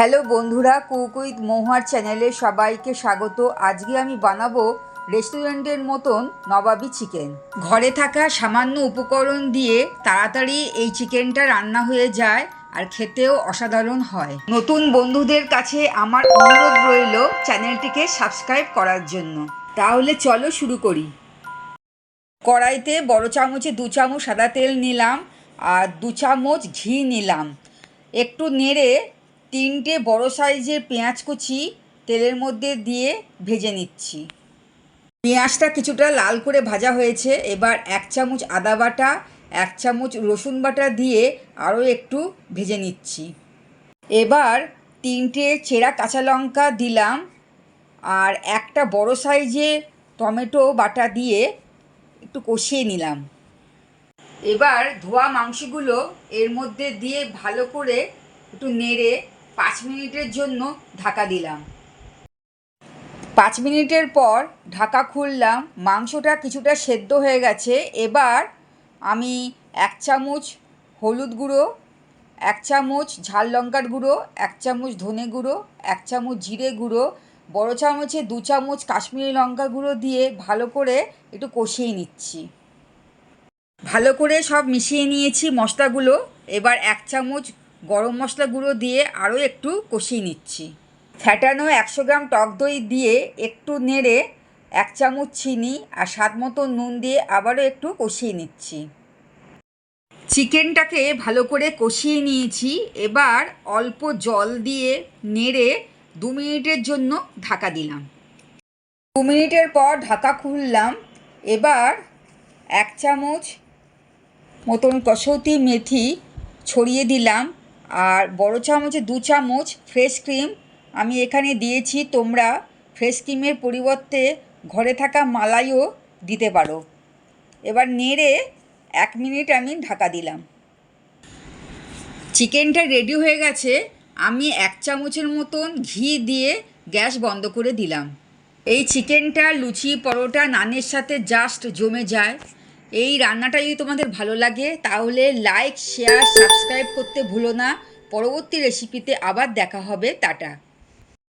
Hello বন্ধুরা, cook with মহুয়ার চ্যানেলে সবাইকে স্বাগত। আজকে আমি বানাবো রেস্টুরেন্টের মতন নবাবি চিকেন। ঘরে থাকা সামান্য উপকরণ দিয়ে তাড়াতাড়ি এই চিকেনটা রান্না হয়ে যায় আর খেতেও অসাধারণ হয়। নতুন বন্ধুদের কাছে আমার অনুরোধ রইল চ্যানেলটিকে সাবস্ক্রাইব করার জন্য। তাহলে চলো শুরু করি। কড়াইতে বড় চামচে দু চামচ সাদা তেল নিলাম আর দু চামচ ঘি নিলাম। একটু নেড়ে তিনটে বড় সাইজের পেঁয়াজ কুচি তেলের মধ্যে দিয়ে ভেজে নিচ্ছি। পেঁয়াজটা কিছুটা লাল করে ভাজা হয়েছে। এবার এক চামচ আদা বাটা, এক চামচ রসুন বাটা দিয়ে আরও একটু ভেজে নিচ্ছি। এবার তিনটে চেরা কাঁচা লঙ্কা দিলাম আর একটা বড় সাইজে টমেটো বাটা দিয়ে একটু কষিয়ে নিলাম। এবার ধোয়া মাংসগুলো এর মধ্যে দিয়ে ভালো করে একটু নেড়ে পাঁচ মিনিটের জন্য ঢাকা দিলাম। পাঁচ মিনিটের পর ঢাকা খুললাম, মাংসটা কিছুটা সেদ্ধ হয়ে গেছে। এবার আমি এক চামচ হলুদ গুঁড়ো, এক চামচ ঝাল লঙ্কার গুঁড়ো, এক চামচ ধনে গুঁড়ো, এক চামচ জিরে গুঁড়ো, বড় চামচে দু চামচ কাশ্মীরি লঙ্কা গুঁড়ো দিয়ে ভালো করে একটু কষিয়ে নিচ্ছি। ভালো করে সব মিশিয়ে নিয়েছি মশলাগুলো। এবার এক চামচ গরম মশলা গুঁড়ো দিয়ে আরও একটু কষিয়ে নিচ্ছি। ফ্যাটানো একশো গ্রাম টক দই দিয়ে একটু নেড়ে এক চামচ চিনি আর স্বাদ মতো নুন দিয়ে আবারও একটু কষিয়ে নিচ্ছি। চিকেনটাকে ভালো করে কষিয়ে নিয়েছি। এবার অল্প জল দিয়ে নেড়ে দু মিনিটের জন্য ঢাকা দিলাম। দু মিনিটের পর ঢাকা খুললাম। এবার এক চামচ মতন কসৌতি মেথি ছড়িয়ে দিলাম। আর বড় চামচে, দু চামচ ফ্রেশ ক্রিম আমি এখানে দিয়েছি। তোমরা ফ্রেশ ক্রিমের পরিবর্তে ঘরে থাকা মালাইও দিতে পারো। এবার নেড়ে এক মিনিট আমি ঢাকা দিলাম। চিকেনটা রেডি হয়ে গেছে। আমি এক চামচের মতন ঘি দিয়ে গ্যাস বন্ধ করে দিলাম। এই চিকেনটা লুচি, পরোটা, নানের সাথে জাস্ট জমে যায়। এই রান্নাটা যদি তোমাদের ভালো লাগে, তাহলে লাইক শেয়ার সাবস্ক্রাইব করতে ভুলো না। পরবর্তী রেসিপিতে আবার দেখা হবে। টাটা।